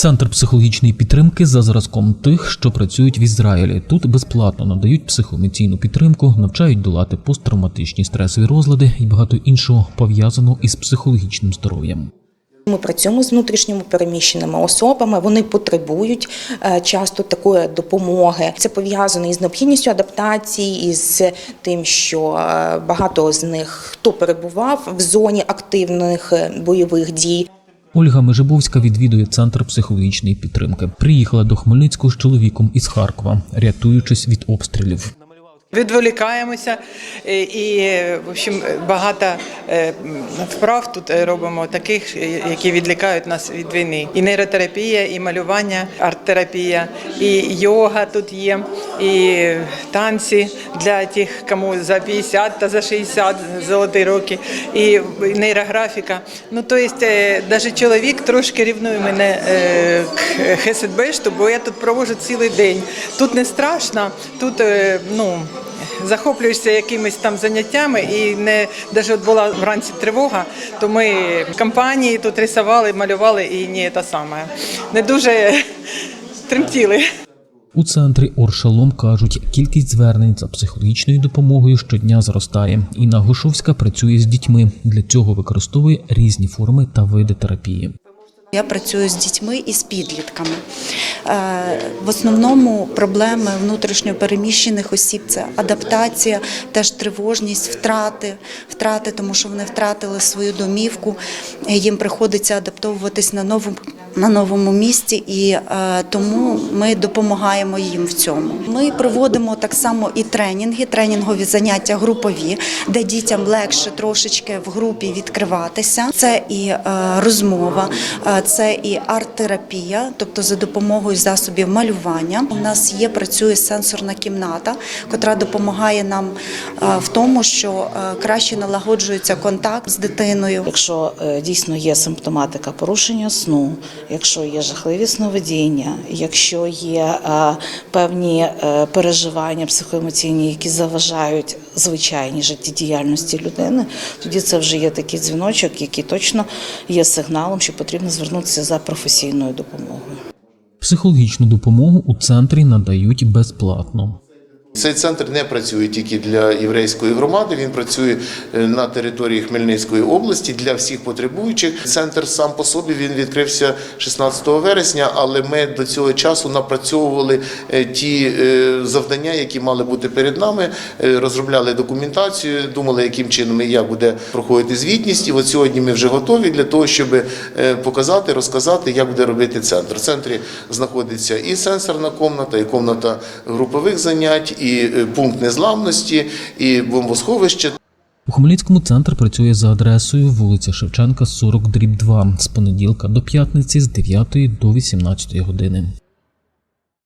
Центр психологічної підтримки за зразком тих, що працюють в Ізраїлі. Тут безплатно надають психоемоційну підтримку, навчають долати посттравматичні стресові розлади і багато іншого пов'язаного із психологічним здоров'ям. Ми працюємо з внутрішніми переміщеними особами. Вони потребують е, часто такої допомоги. Це пов'язано із необхідністю адаптації, із тим, що е, багато з них хто перебував в зоні активних е, бойових дій. Ольга Межибовська відвідує центр психологічної підтримки. Приїхала до Хмельницького з чоловіком із Харкова, рятуючись від обстрілів. Відволікаємося і, і в общем, багато е, вправ тут робимо таких, які відлікають нас від війни. І нейротерапія, і малювання, арт-терапія, і йога тут є, і танці для тих, кому за 50 та за 60 золоті роки, і нейрографіка. Ну то есть, навіть чоловік трошки рівнує мене е, к Хесетбешту, бо я тут проводжу цілий день. Тут не страшно, тут е, ну захоплюєшся якимись там заняттями, і не навіть от була вранці тривога, то ми в компанії тут рисували, малювали і не те саме. Не дуже тремтіли. У центрі Оршалом кажуть, кількість звернень за психологічною допомогою щодня зростає. Інна Гошовська працює з дітьми. Для цього використовує різні форми та види терапії. Я працюю з дітьми і з підлітками. Е, В основному проблеми внутрішньопереміщених осіб це адаптація, теж тривожність, втрати, втрати, тому що вони втратили свою домівку. Їм приходиться адаптовуватись на новому. На новому місці, і е, тому ми допомагаємо їм в цьому. Ми проводимо так само і тренінги, тренінгові заняття групові, де дітям легше трошечки в групі відкриватися. Це і е, розмова, е, це і арт-терапія, тобто за допомогою засобів малювання. У нас є працює сенсорна кімната, котра допомагає нам в тому, що краще налагоджується контакт з дитиною. Якщо дійсно є симптоматика порушення сну, якщо є жахливі сновидіння, якщо є е, певні е, переживання психоемоційні, які заважають звичайній життєдіяльності людини, тоді це вже є такий дзвіночок, який точно є сигналом, що потрібно звернутися за професійною допомогою. Психологічну допомогу у центрі надають безплатно. Цей центр не працює тільки для єврейської громади, він працює е, на території Хмельницької області для всіх потребуючих. Центр сам по собі він відкрився 16 вересня, але ми до цього часу напрацьовували е, ті е, завдання, які мали бути перед нами, розробляли документацію, думали, яким чином і як буде проходити звітність. І от сьогодні ми вже готові для того, щоб показати, розказати, як буде робити центр. В центрі знаходиться і сенсорна комната, і комната групових занять, і е, пункт незламності, і бомбосховище. У Хмельницькому центр працює за адресою вулиця Шевченка, 40 дріб 2 з понеділка до п'ятниці з 9 до 18 години.